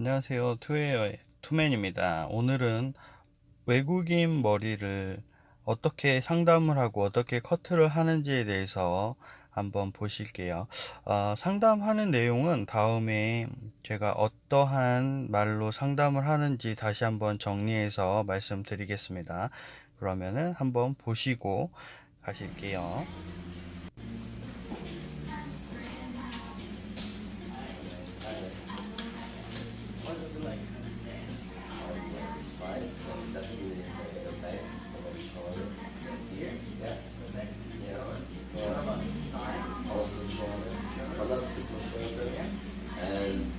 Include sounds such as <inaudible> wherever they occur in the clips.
안녕하세요. 투웨어의 투맨입니다. 오늘은 외국인 머리를 어떻게 상담을 하고 어떻게 커트를 하는지에 대해서 한번 보실게요. 어, 상담하는 내용은 다음에 제가 어떠한 말로 상담을 하는지 다시 한번 정리해서 말씀드리겠습니다. 그러면은 한번 보시고 가실게요.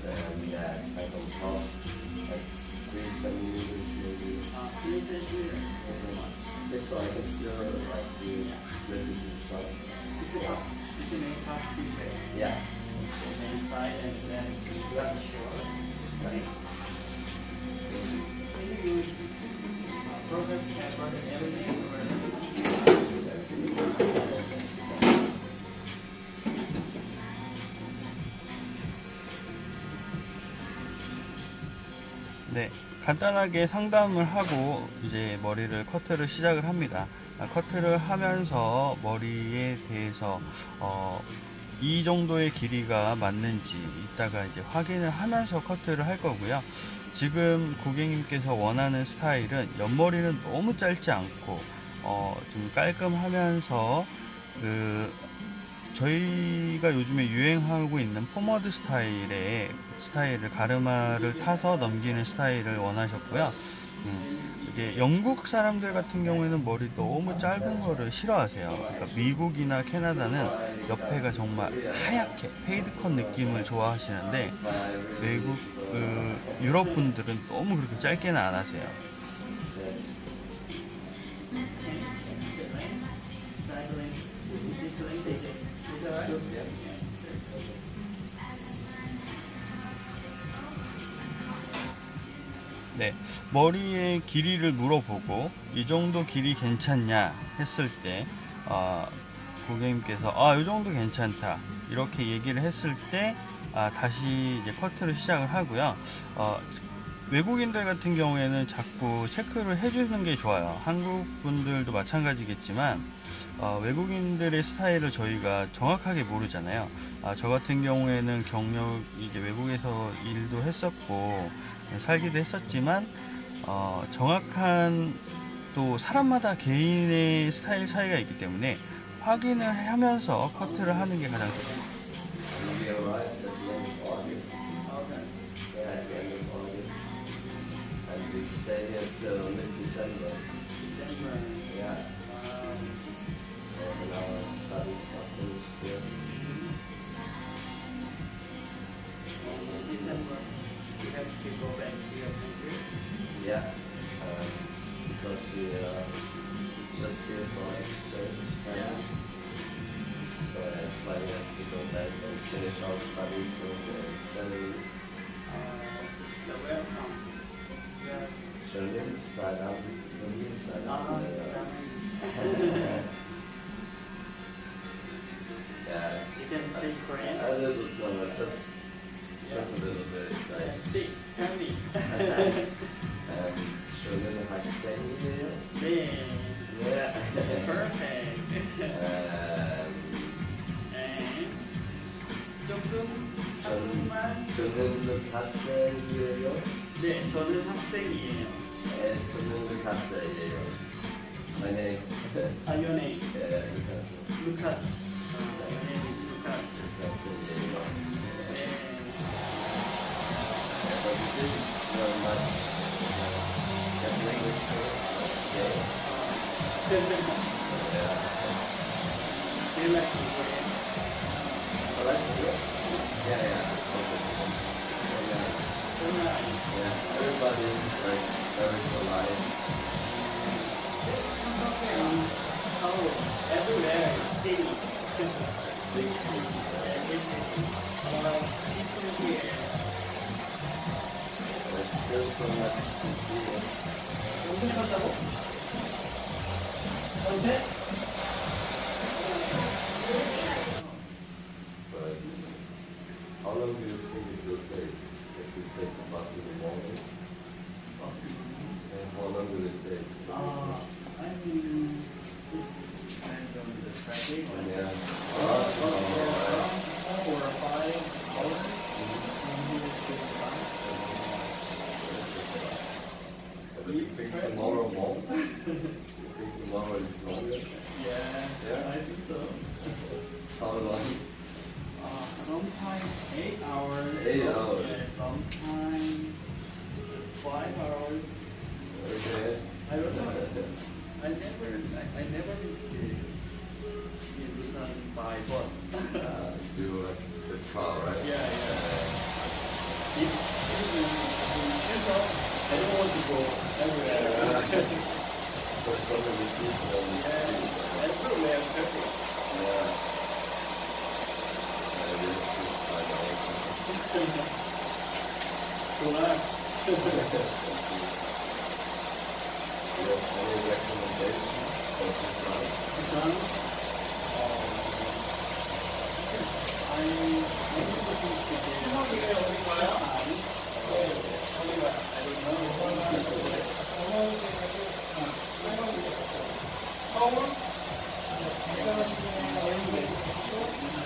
and yeah, it's like on top, like three centimeters maybe. Three centimeters. Like so, I can still like the little inside. Yeah. You can make past Yeah. And then inside and then you have to show up. Right? 네, 간단하게 상담을 하고 이제 머리를 커트를 시작을 합니다. 아, 커트를 하면서 머리에 대해서 어, 이 정도의 길이가 맞는지 이따가 이제 확인을 하면서 커트를 할 거고요. 지금 고객님께서 원하는 스타일은 옆머리는 너무 짧지 않고 어, 좀 깔끔하면서 그 저희가 요즘에 유행하고 있는 포머드 스타일의 스타일을 가르마를 타서 넘기는 스타일을 원하셨고요. 음, 이게 영국 사람들 같은 경우에는 머리 너무 짧은 거를 싫어하세요. 그러니까 미국이나 캐나다는 옆에가 정말 하얗게 페이드컷 느낌을 좋아하시는데 외국 그 유럽 분들은 너무 그렇게 짧게는 안 하세요. 네, 머리의 길이를 물어보고 이 정도 길이 괜찮냐 했을 때 어, 고객님께서 아, 이 정도 괜찮다 이렇게 얘기를 했을 때 아, 다시 이제 커트를 시작을 하고요. 어, 외국인들 같은 경우에는 자꾸 체크를 해주는 게 좋아요. 한국 분들도 마찬가지겠지만 어, 외국인들의 스타일을 저희가 정확하게 모르잖아요. 아, 저 같은 경우에는 경력 이제 외국에서 일도 했었고 살기도 했었지만 어, 정확한 또 사람마다 개인의 스타일 차이가 있기 때문에 확인을 하면서 커트를 하는 게 가장 좋습니다. Yeah. Uh, um, because we are just here for exchange. Yeah. So that's why we have to go back and finish our studies in Saddam, Berlin, Saddam. Yeah. You can speak Korean. A little, no, just, just a little bit. Like, Speak, tell me. <laughs> <laughs> 학생이에요. 네, 저는 학생이에요. 네, 저는 학생이에요. My name. 아, your name? yeah, Lucas. Lucas. 아, my Yeah, everybody's like very polite. Okay. Oh, everywhere, city, big city, people here. There's still so much to see. Okay. But how long do you think it will take? take the bus in the morning. And how long will it take? Uh, I mean, this depends on the traffic. but Yeah. Uh, Four four or five hours. And the you tomorrow more? You think tomorrow is longer? Yeah, Yeah. I think so. How long? Eight hours. Eight hours. Sometimes five hours. Okay. I don't know. I never, I, I never did Busan by bus. Uh, do uh, the car, right? yeah, yeah. If, if in, Central, I don't want to go everywhere. <laughs> There's so many people yeah, everywhere traffic. Yeah. Pular. Eu vou ver aqui no o que é?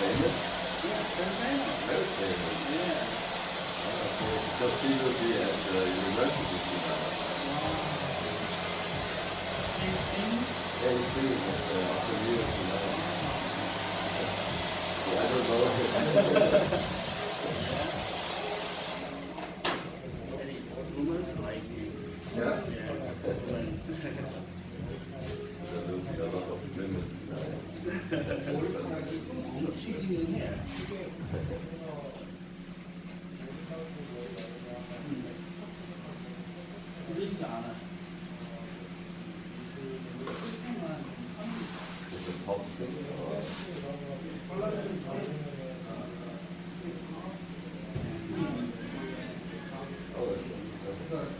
famous? Yeah, very famous. Very famous. Yeah. Because he will be at the university tomorrow. Wow. You sing? Yeah, you sing at the Sevilla tomorrow. I don't know. 呵呵呵。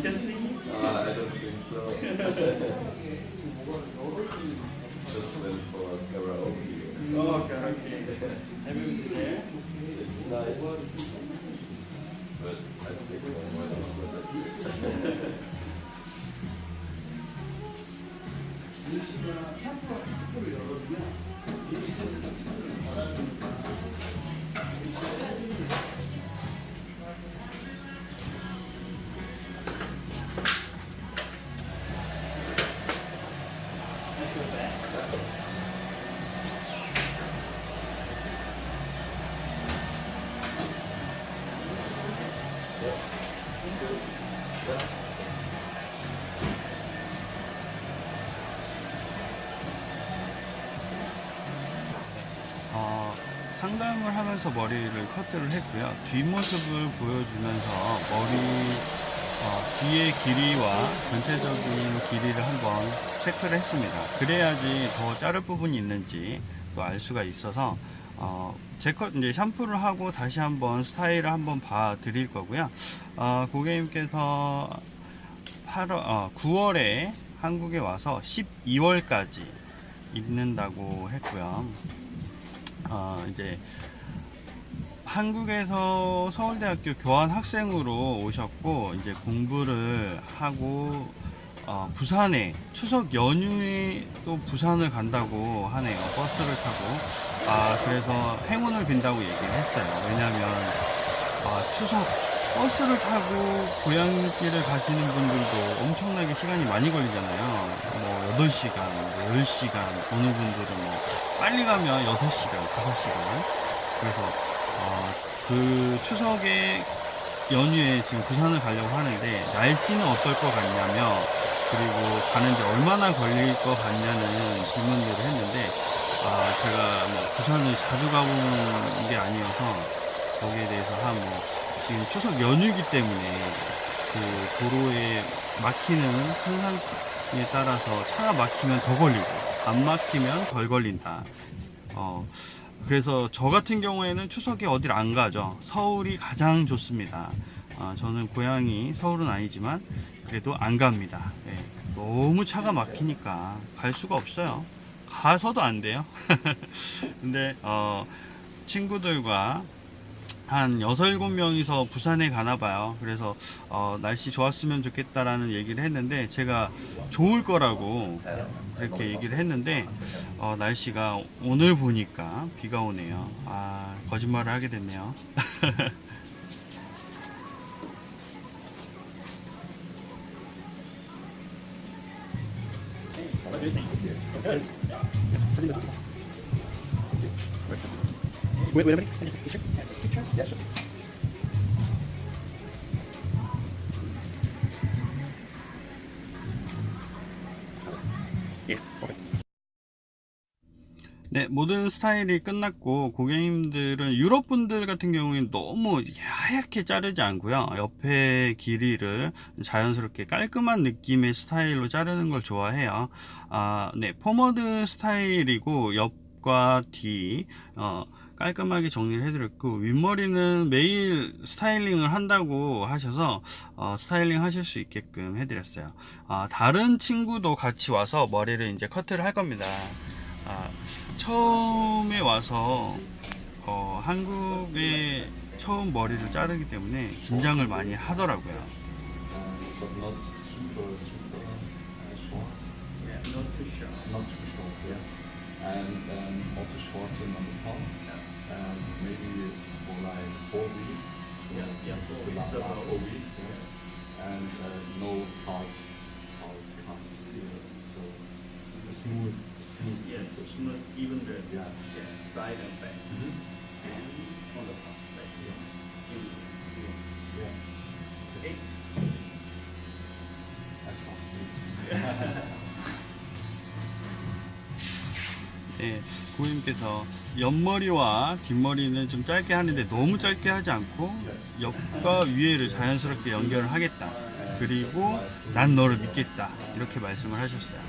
You can see. Ah, I don't think so. <laughs> Just went for karaoke. Oh, okay. Have you been there? It's nice. 상담을 하면서 머리를 커트를 했고요. 뒷모습을 보여주면서 머리 어, 뒤의 길이와 전체적인 길이를 한번 체크를 했습니다. 그래야지 더 자를 부분이 있는지 또 알 수가 있어서 어, 제컷 이제 샴푸를 하고 다시 한번 스타일을 한번 봐 드릴 거고요. 어, 고객님께서 8월, 어, 9월에 한국에 와서 12월까지 입는다고 했고요. 어, 이제 한국에서 서울대학교 교환 학생으로 오셨고 이제 공부를 하고 어, 부산에 추석 연휴에 또 부산을 간다고 하네요. 버스를 타고. 아 그래서 행운을 빈다고 얘기를 했어요. 왜냐면 아, 추석 버스를 타고 고향길을 가시는 분들도 엄청나게 시간이 많이 걸리잖아요. 뭐 8시간, 뭐 10시간, 어느 분들은 뭐 빨리 가면 6시간, 5시간. 그래서 어, 그 추석에 연휴에 지금 부산을 가려고 하는데 날씨는 어떨 것 같냐며 그리고 가는데 얼마나 걸릴 것 같냐는 질문들을 했는데 아, 제가 뭐 부산을 자주 가본 게 아니어서 거기에 대해서 한뭐 지금 추석 연휴이기 때문에 그 도로에 막히는 현상에 따라서 차가 막히면 더 걸리고 안 막히면 덜 걸린다. 어, 그래서 저 같은 경우에는 추석에 어딜 안 가죠. 서울이 가장 좋습니다. 아, 저는 고향이 서울은 아니지만 그래도 안 갑니다. 예, 너무 차가 막히니까 갈 수가 없어요. 가서도 안 돼요. <laughs> 근데 어, 친구들과 한 6, 7명이서 부산에 가나 봐요. 그래서 어, 날씨 좋았으면 좋겠다라는 얘기를 했는데 제가 좋을 거라고 그렇게 얘기를 했는데 어, 날씨가 오늘 보니까 비가 오네요. 아 거짓말을 하게 됐네요. Sir. Yeah, okay. 네, 모든 스타일이 끝났고 고객님들은 유럽 분들 같은 경우에는 너무 하얗게 자르지 않고요. 옆에 길이를 자연스럽게 깔끔한 느낌의 스타일로 자르는 걸 좋아해요. 아, 네, 포머드 스타일이고 옆과 뒤 어, 깔끔하게 정리를 해드렸고 윗머리는 매일 스타일링을 한다고 하셔서 어, 스타일링 하실 수 있게끔 해드렸어요. 아, 다른 친구도 같이 와서 머리를 이제 커트를 할 겁니다. 아, 처음에 와서 어, 한국에 처음 머리를 자르기 때문에 긴장을 많이 하더라고요. Short. Short. And um, also shorten on the top. Um, maybe for like four weeks. Yeah, yeah, four weeks last, last four weeks, yes. And uh, no hard, hard cuts here. So a smooth, smooth Yes, transition. smooth, even the Yeah. yeah, side and back. Mhm. And on the top, like. In, in. Yeah. Okay. I trust you. <laughs> 네, 고객님께서 옆머리와 뒷머리는 좀 짧게 하는데 너무 짧게 하지 않고 옆과 위에를 자연스럽게 연결을 하겠다. 그리고 난 너를 믿겠다. 이렇게 말씀을 하셨어요.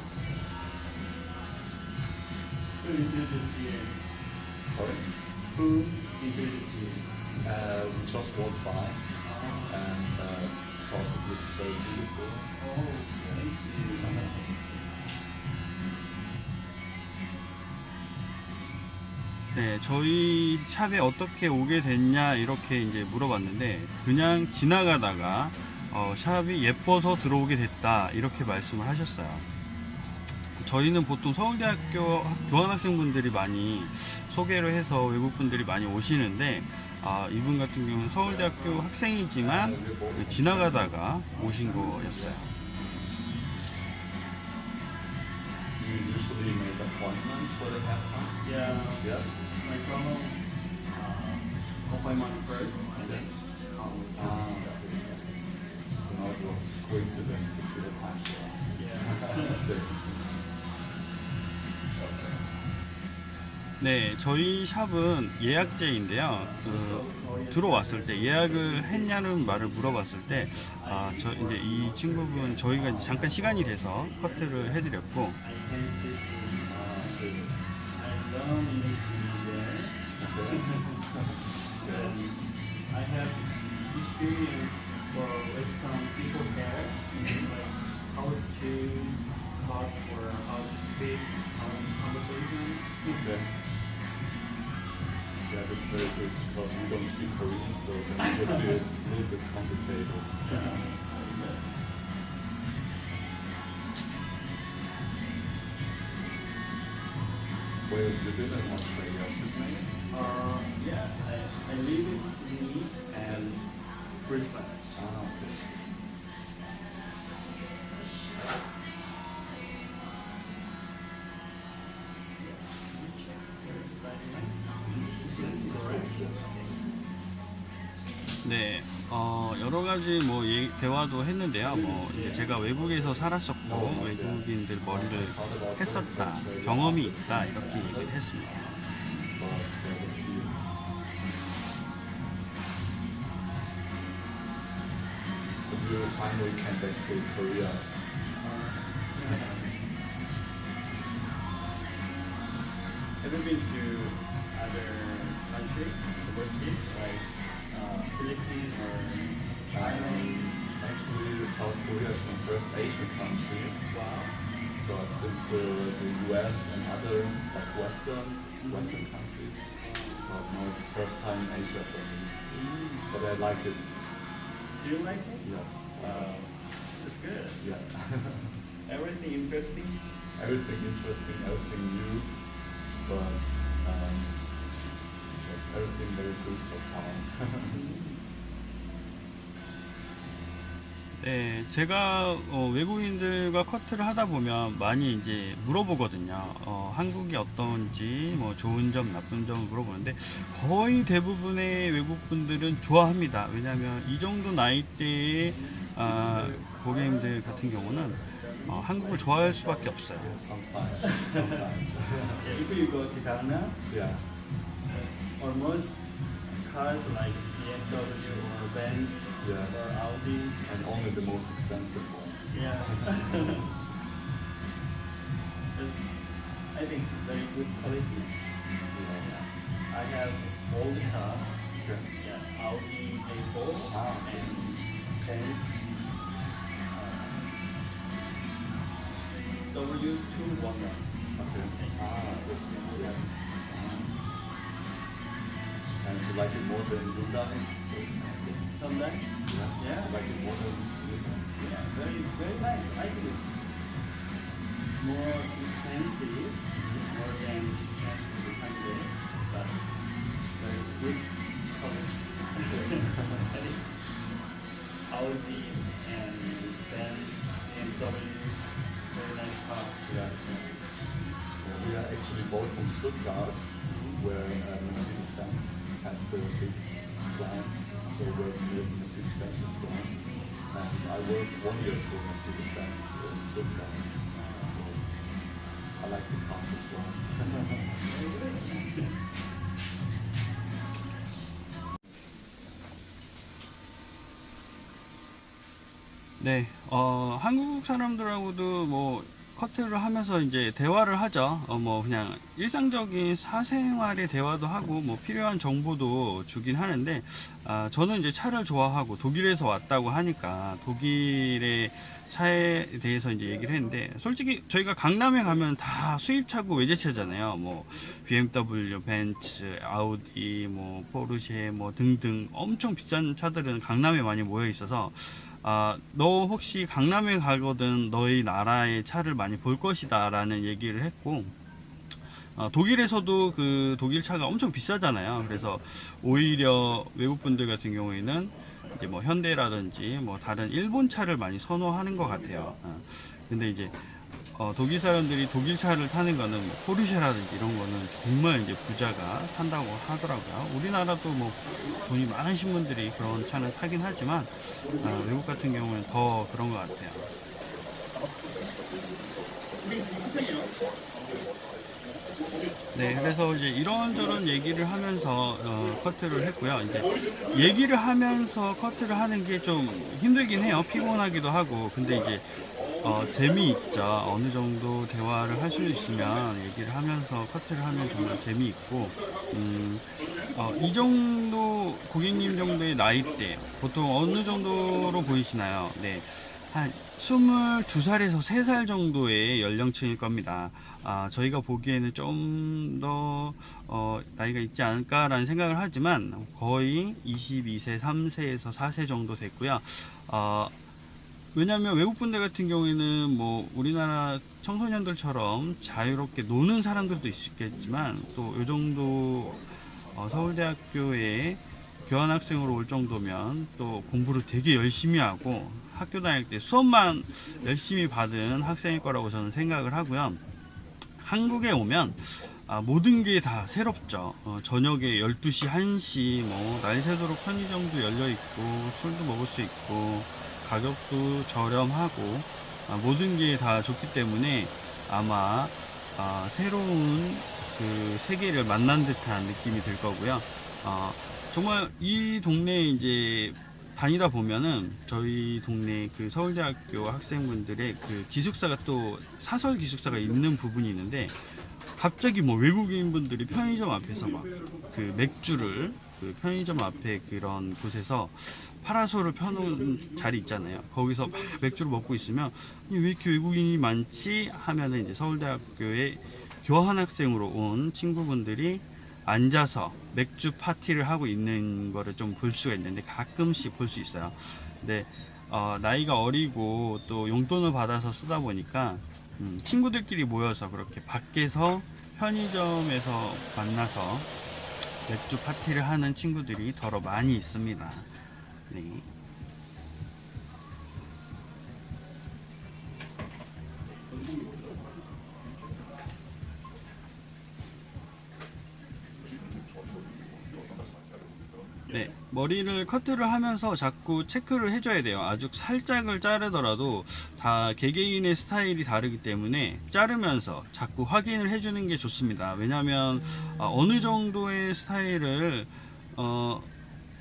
네, 저희 샵에 어떻게 오게 됐냐 이렇게 이제 물어봤는데 그냥 지나가다가 어, 샵이 예뻐서 들어오게 됐다 이렇게 말씀을 하셨어요. 저희는 보통 서울대학교 교환학생분들이 많이 소개를 해서 외국분들이 많이 오시는데 아, 이분 같은 경우는 서울대학교 학생이지만 지나가다가 오신 거였어요. Do you? Yeah, Yes. my fellow uh, appointment first and then come. Ah, now it was coincidence to see the time. Yeah. 네, 저희 샵은 예약제인데요. 그, 들어왔을 때 예약을 했냐는 말을 물어봤을 때, 아, 저 이제 이 친구분 저희가 잠깐 시간이 돼서 커트를 해드렸고, I there. I have experience for with some people there, like how to talk or how to speak, how to conversation. Okay. Yeah, that's very good because we don't speak Korean, so then it would be a little bit complicated. <laughs> Where you in Australia, Sydney? Uh, yeah, I, I live in Sydney and Brisbane. Ah, okay. 여러 가지 뭐 예- 대화도 했는데요. 뭐 이제 제가 외국에서 살았었고 외국인들 머리를 했었다, 경험이 있다 이렇게 얘기를 했습니다. Uh, uh? Actually South Korea is my first Asian country. Wow. So I've been to the US and other like Western Western countries. But now it's first time in Asia for me. But I like it. Do you like it? Yes. Uh, it's good. Yeah. <laughs> Everything interesting. everything interesting, everything new. But um, yes, everything very good so far. <laughs> 네, 제가 어, 외국인들과 커트를 하다 보면 많이 이제 물어보거든요. 어, 한국이 어떤지, 뭐 좋은 점, 나쁜 점을 물어보는데 거의 대부분의 외국 분들은 좋아합니다. 왜냐하면 이 정도 나이대의 아, 고객님들 같은 경우는 어, 한국을 좋아할 수밖에 없어요. Sometimes, sometimes. If you go to Ghana, yeah. almost cars like BMW or Benz Yes. or Audi. And only the most expensive ones. Yeah. I think very good quality. Yes. I have old car, Okay. yeah, Audi A4 Ah. and Benz uh, W211. Okay. Ah, good. Yes. And you like it more than Hyundai, for Hyundai? Yeah. Yeah. Like it than Hyundai? Yeah, very, very nice. I think more expensive, more than expensive Hyundai, but very good think <laughs> Audi and Benz, BMW, very nice car. Yeah. yeah. We are actually both from Stuttgart, where uh, Mercedes-Benz has the big plant. So where the Mercedes-Benz is from. And I worked one year for Mercedes-Benz in Stuttgart. So I like the cars as well. 네, 어, 한국 사람들하고도 뭐 커트를 하면서 이제 대화를 하죠. 어, 뭐 그냥 일상적인 사생활의 대화도 하고 뭐 필요한 정보도 주긴 하는데, 아, 저는 이제 차를 좋아하고 독일에서 왔다고 하니까 독일의 차에 대해서 이제 얘기를 했는데, 솔직히 저희가 강남에 가면 다 수입차고 외제차잖아요. 뭐 BMW, 벤츠, 아우디, 뭐 포르쉐, 뭐 등등 엄청 비싼 차들은 강남에 많이 모여 있어서 아, 너 혹시 강남에 가거든 너희 나라의 차를 많이 볼 것이다 라는 얘기를 했고 어, 독일에서도 그 독일 차가 엄청 비싸잖아요. 그래서 오히려 외국 분들 같은 경우에는 이제 뭐 현대라든지 뭐 다른 일본 차를 많이 선호하는 것 같아요. 어, 근데 이제 어, 독일 사람들이 독일 차를 타는 거는 뭐 포르쉐라든지 이런 거는 정말 이제 부자가 탄다고 하더라고요. 우리나라도 뭐 돈이 많으신 분들이 그런 차는 타긴 하지만 아, 외국 같은 경우는 더 그런 것 같아요. 네, 그래서 이제 이런저런 얘기를 하면서 어, 커트를 했고요. 이제 얘기를 하면서 커트를 하는 게 좀 힘들긴 해요. 피곤하기도 하고. 근데 이제 어, 재미있죠. 어느 정도 대화를 할 수 있으면 얘기를 하면서 커트를 하면 정말 재미있고, 음, 어, 이 정도 고객님 정도의 나이대 보통 어느 정도로 보이시나요? 네. 한 22살에서 3살 정도의 연령층일 겁니다. 아, 저희가 보기에는 좀 더, 어, 나이가 있지 않을까라는 생각을 하지만 거의 22세, 3세에서 4세 정도 됐고요. 어, 왜냐하면 외국 분들 같은 경우에는 뭐 우리나라 청소년들처럼 자유롭게 노는 사람들도 있겠지만 또 이 정도 어, 서울대학교에 교환학생으로 올 정도면 또 공부를 되게 열심히 하고 학교 다닐 때 수업만 열심히 받은 학생일 거라고 저는 생각을 하고요. 한국에 오면 아, 모든 게 다 새롭죠. 어, 저녁에 12시, 1시, 뭐, 날 새도록 편의점도 열려 있고, 술도 먹을 수 있고, 가격도 저렴하고, 아, 모든 게 다 좋기 때문에 아마 아, 새로운 그 세계를 만난 듯한 느낌이 들 거고요. 어, 정말 이 동네에 이제 다니다 보면은 저희 동네 그 서울대학교 학생분들의 그 기숙사가 또 사설 기숙사가 있는 부분이 있는데 갑자기 뭐 외국인 분들이 편의점 앞에서 막 그 맥주를 그 편의점 앞에 그런 곳에서 파라솔을 펴놓은 자리 있잖아요. 거기서 막 맥주를 먹고 있으면 왜 이렇게 외국인이 많지 하면은 이제 서울대학교에 교환학생으로 온 친구분들이 앉아서 맥주 파티를 하고 있는 거를 좀 볼 수가 있는데 가끔씩 볼 수 있어요. 근데 어, 나이가 어리고 또 용돈을 받아서 쓰다 보니까 음, 친구들끼리 모여서 그렇게 밖에서 편의점에서 만나서 맥주 파티를 하는 친구들이 더러 많이 있습니다. 네. 네, 머리를 커트를 하면서 자꾸 체크를 해줘야 돼요. 아주 살짝을 자르더라도 다 개개인의 스타일이 다르기 때문에 자르면서 자꾸 확인을 해주는 게 좋습니다. 왜냐하면 어, 어느 정도의 스타일을 어,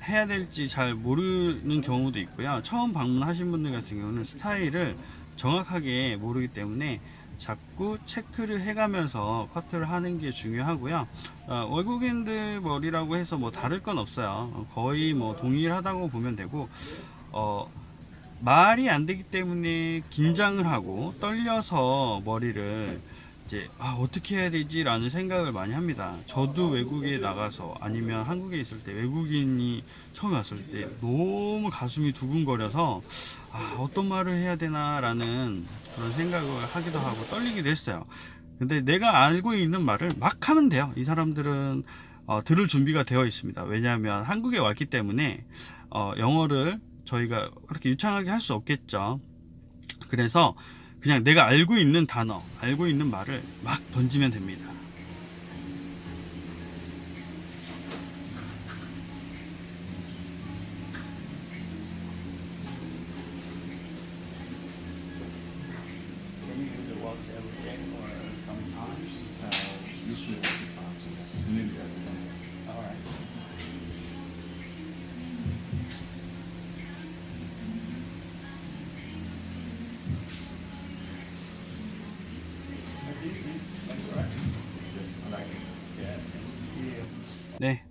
해야 될지 잘 모르는 경우도 있고요. 처음 방문하신 분들 같은 경우는 스타일을 정확하게 모르기 때문에 자꾸 체크를 해가면서 커트를 하는 게 중요하고요. 어, 외국인들 머리라고 해서 뭐 다를 건 없어요. 어, 거의 뭐 동일하다고 보면 되고, 어, 말이 안 되기 때문에 긴장을 하고 떨려서 머리를 이제 아, 어떻게 해야 되지라는 생각을 많이 합니다. 저도 외국에 나가서 아니면 한국에 있을 때 외국인이 처음 왔을 때 너무 가슴이 두근거려서 아, 어떤 말을 해야 되나라는 그런 생각을 하기도 하고 떨리기도 했어요. 근데 내가 알고 있는 말을 막 하면 돼요. 이 사람들은 어, 들을 준비가 되어 있습니다. 왜냐하면 한국에 왔기 때문에 어, 영어를 저희가 그렇게 유창하게 할 수 없겠죠. 그래서 그냥 내가 알고 있는 단어, 알고 있는 말을 막 던지면 됩니다.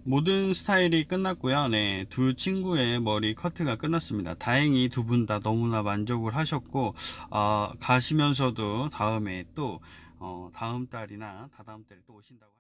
모든 스타일이 끝났고요. 네, 두 친구의 머리 커트가 끝났습니다. 다행히 두 분 다 너무나 만족을 하셨고, 어, 가시면서도 다음에 또, 어, 다음 달이나 다다음 달에 또 오신다고.